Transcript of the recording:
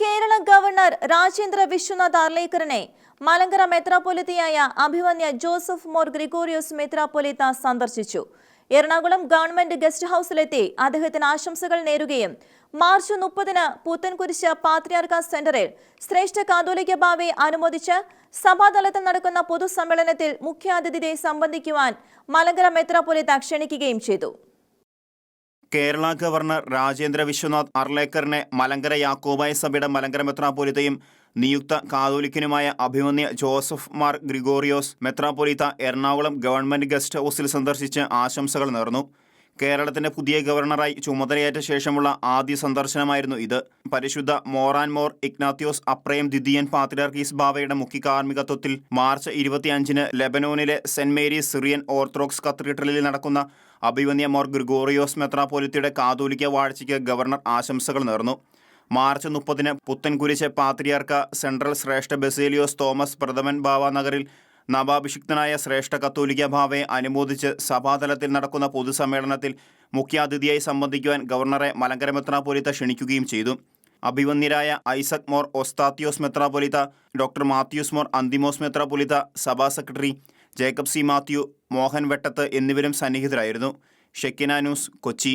Kerala governor Rajendra Vishwanath അർലേക്കറിനെ മലങ്കര മെത്രാപ്പൊലിത്തയായ അഭിമന്യ ജോസഫ് മോർ ഗ്രിഗോറിയോസ് മെത്രാപ്പൊലിത്ത സന്ദർശിച്ചു. എറണാകുളം ഗവൺമെന്റ് ഗസ്റ്റ് ഹൌസിലെത്തി അദ്ദേഹത്തിന് ആശംസകൾ നേരുകയും മാർച്ച് മുപ്പതിന് പൂത്തൻകുരിശ് പാത്രിയാർക്ക സെന്ററിൽ ശ്രേഷ്ഠ കാതോലിക ഭാവി അനുമോദിച്ച് സഭാതലത്തിൽ നടക്കുന്ന പൊതുസമ്മേളനത്തിൽ മുഖ്യാതിഥിയെ സംബന്ധിക്കുവാൻ മലങ്കര മെത്രാപ്പൊലിത്ത ക്ഷണിക്കുകയും ചെയ്തു. കേരള ഗവർണർ രാജേന്ദ്ര വിശ്വനാഥ് അർലേക്കറിനെ മലങ്കര യാക്കോബായ സഭയുടെ മലങ്കര മെത്രാപൊലിത്തയും നിയുക്ത കാതോലിക്കനുമായ അഭിമന്യ ജോസഫ് മാർ ഗ്രിഗോറിയോസ് മെത്രാപൊലിത്ത എറണാകുളം ഗവൺമെന്റ് ഗസ്റ്റ് ഹൗസിൽ സന്ദർശിച്ച് ആശംസകൾ നേർന്നു. കേരളത്തിന്റെ പുതിയ ഗവർണറായി ചുമതലയേറ്റ ശേഷമുള്ള ആദ്യ സന്ദർശനമായിരുന്നു ഇത്. പരിശുദ്ധ മോറാൻ മോർ ഇഗ്നാത്യോസ് അപ്രയം ദ്വിതീയൻ പാത്രിയാർക്കീസ് ബാവയുടെ മുഖ്യ കാർമ്മികത്വത്തിൽ മാർച്ച് ഇരുപത്തിയഞ്ചിന് ലെബനോനിലെ സെന്റ് മേരീസ് സിറിയൻ ഓർത്തഡോക്സ് കത്തീഡ്രലിൽ നടക്കുന്ന അഭിവന്യ മോർ ഗ്രിഗോറിയോസ് മെത്രാപോലിത്തയുടെ കാതോലിക്ക വാഴ്ചയ്ക്ക് ഗവർണർ ആശംസകൾ നേർന്നു. മാർച്ച് മുപ്പതിന് പുത്തൻകുരിശ് പാത്രിയാർക്ക സെൻട്രൽ ശ്രേഷ്ഠ ബസേലിയോസ് തോമസ് പ്രഥമൻ ബാവ നഗറിൽ നവാഭിഷിക്തനായ ശ്രേഷ്ഠ കത്തോലിക്ക ഭാവയെ അനുമോദിച്ച് സഭാതലത്തിൽ നടക്കുന്ന പൊതുസമ്മേളനത്തിൽ മുഖ്യാതിഥിയായി സംബന്ധിക്കുവാൻ ഗവർണറെ മലങ്കര മെത്രാപൊലിത്ത ക്ഷണിക്കുകയും ചെയ്തു. അഭിവന്യരായ ഐസക് മോർ ഒസ്താത്യോസ് മെത്രാപൊലിത്ത ഡോക്ടർ മാത്യൂസ് മോർ അന്തിമോസ് മെത്രാപൊലിത്ത സഭാ secretary Jacob C Mathew Mohan Vettath എന്നിവരും സന്നിഹിതരായിരുന്നു. ഷെക്കിന ന്യൂസ് കൊച്ചി.